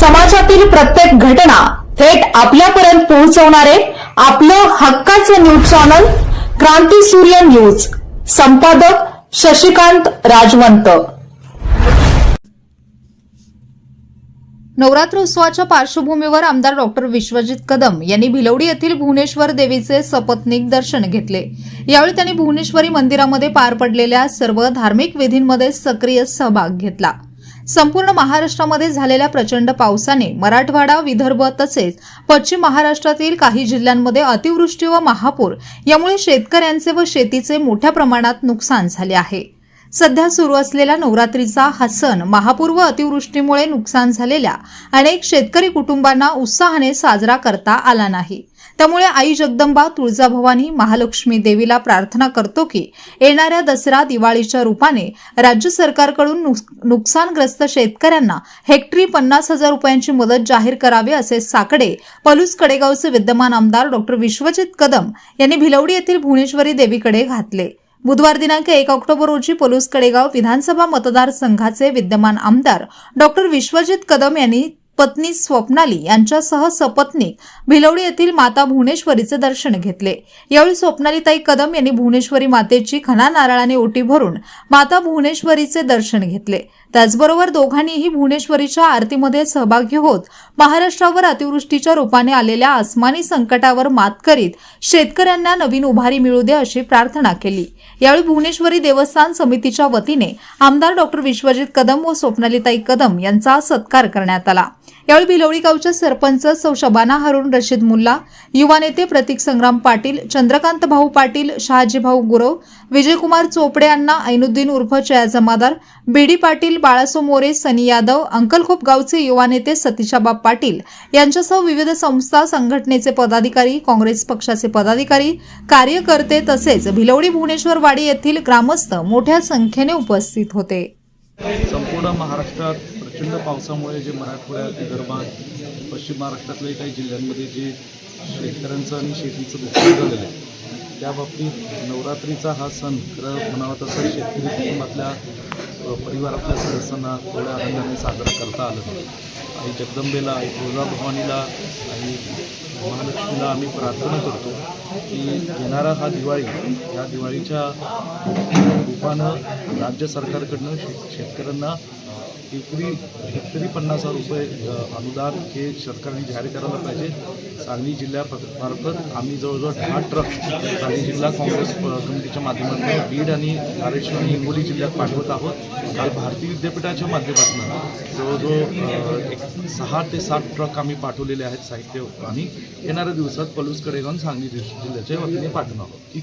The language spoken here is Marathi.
समाजातील प्रत्येक घटना थेट आपल्यापर्यंत पोहोचवणारे आपलं हक्काचं न्यूज चॅनल क्रांती सूर्य न्यूज. संपादक शशिकांत राजवंत. नवरात्र उत्सवाच्या पार्श्वभूमीवर आमदार डॉक्टर विश्वजित कदम यांनी भिलवडी येथील भुवनेश्वर देवीचे सपत्निक दर्शन घेतले. यावेळी त्यांनी भुवनेश्वरी मंदिरामध्ये पार पडलेल्या सर्व धार्मिक विधींमध्ये सक्रिय सहभाग घेतला. संपूर्ण महाराष्ट्रामध्ये झालेल्या प्रचंड पावसाने मराठवाडा विदर्भ तसेच पश्चिम महाराष्ट्रातील काही जिल्ह्यांमध्ये अतिवृष्टी व महापूर यामुळे शेतकऱ्यांचे व शेतीचे मोठ्या प्रमाणात नुकसान झाले आहे. सध्या सुरू असलेला नवरात्रीचा हा सण महापूर व अतिवृष्टीमुळे नुकसान झालेल्या अनेक शेतकरी कुटुंबांना उत्साहाने साजरा करता आला नाही. त्यामुळे आई जगदंबा तुळजाभवानी महालक्ष्मी देवीला प्रार्थना करतो की येणाऱ्या दसरा दिवाळीच्या रूपाने राज्य सरकारकडून नुक- नुकसानग्रस्त शेतकऱ्यांना हेक्टरी पन्नास हजार रुपयांची मदत जाहीर करावी असे साकडे पलूस कडेगावचे विद्यमान आमदार डॉक्टर विश्वजित कदम यांनी भिलवडी येथील भुवनेश्वरी देवीकडे घातले. बुधवार दिनांक एक ऑक्टोबर रोजी पलूस कडेगाव विधानसभा मतदारसंघाचे विद्यमान आमदार डॉक्टर विश्वजित कदम यांनी पत्नी स्वप्नाली यांच्यासह सपत्नीक भिलवडी येथील माता भुवनेश्वरीचे दर्शन घेतले. यावेळी स्वप्नालीताई कदम यांनी भुवनेश्वरी मातेची खना नारळाने ओटी भरून माता भुवनेश्वरीचे दर्शन घेतले. त्याचबरोबर दोघांनीही भुवनेश्वरीच्या आरतीमध्ये सहभागी होत महाराष्ट्रावर अतिवृष्टीच्या रूपाने आलेल्या आसमानी संकटावर मात करीत शेतकऱ्यांना नवीन उभारी मिळू दे अशी प्रार्थना केली. यावेळी भुवनेश्वरी देवस्थान समितीच्या वतीने आमदार डॉक्टर विश्वजित कदम व स्वप्नालीताई कदम यांचा सत्कार करण्यात आला. यावेळी भिलवडी गावच्या सरपंच सौ शबाना हारून रशीद मुल्ला युवा नेते प्रतीक संग्राम पाटील चंद्रकांत भाऊ पाटील शहाजी भाऊ गुरव विजयकुमार चोपडे अण्णा ऐनुद्दीन उर्फ चया जमादार बीडी पाटील बाळासो मोरे सनी यादव अंकलखोप गावचे युवा नेते सतीशाबाब पाटील यांच्यासह विविध संस्था संघटनेचे पदाधिकारी काँग्रेस पक्षाचे पदाधिकारी कार्यकर्ते तसेच भिलवडी भुवनेश्वर वाडी येथील ग्रामस्थ मोठ्या संख्येने उपस्थित होते. संपूर्ण महाराष्ट्रात प्रचंड पावसामुळे जे मराठवाड्यात विदर्भात पश्चिम महाराष्ट्रातल्या काही जिल्ह्यांमध्ये जे शेतकऱ्यांचं आणि शेतीचं नुकसान झालेलं आहे त्या बाबतीत नवरात्रीचा हा सण खरं म्हणावा तसा शेतकरी कुटुंबातल्या परिवारातल्या सदस्यांना थोड्या आनंदाने साजरा करता आलं आणि आई जगदंबेला आई तुळजाभवानीला आई महालक्ष्मीला आम्ही प्रार्थना करतो की येणारा हा दिवाळी या दिवाळीच्या रूपानं राज्य सरकारकडनं शे शेतकऱ्यांना एकरी हेक्टरी पन्नास हजार रुपये अनुदान हे सरकारने जाहीर करायला पाहिजे. सांगली जिल्ह्यामार्फत आम्ही जवळजवळ दहा ट्रक सांगली जिल्हा काँग्रेस कमिटीच्या माध्यमातून बीड आणि धाराशिव आणि हिंगोली जिल्ह्यात पाठवत आहोत. काल भारतीय विद्यापीठाच्या माध्यमातून जवळजवळ एक सहा ते सात ट्रक आम्ही पाठवलेले आहेत साहित्य आणि येणाऱ्या दिवसात पलूस कडेगाव आणि सांगली जिल्ह्याच्या वतीने पाठवणार आहोत.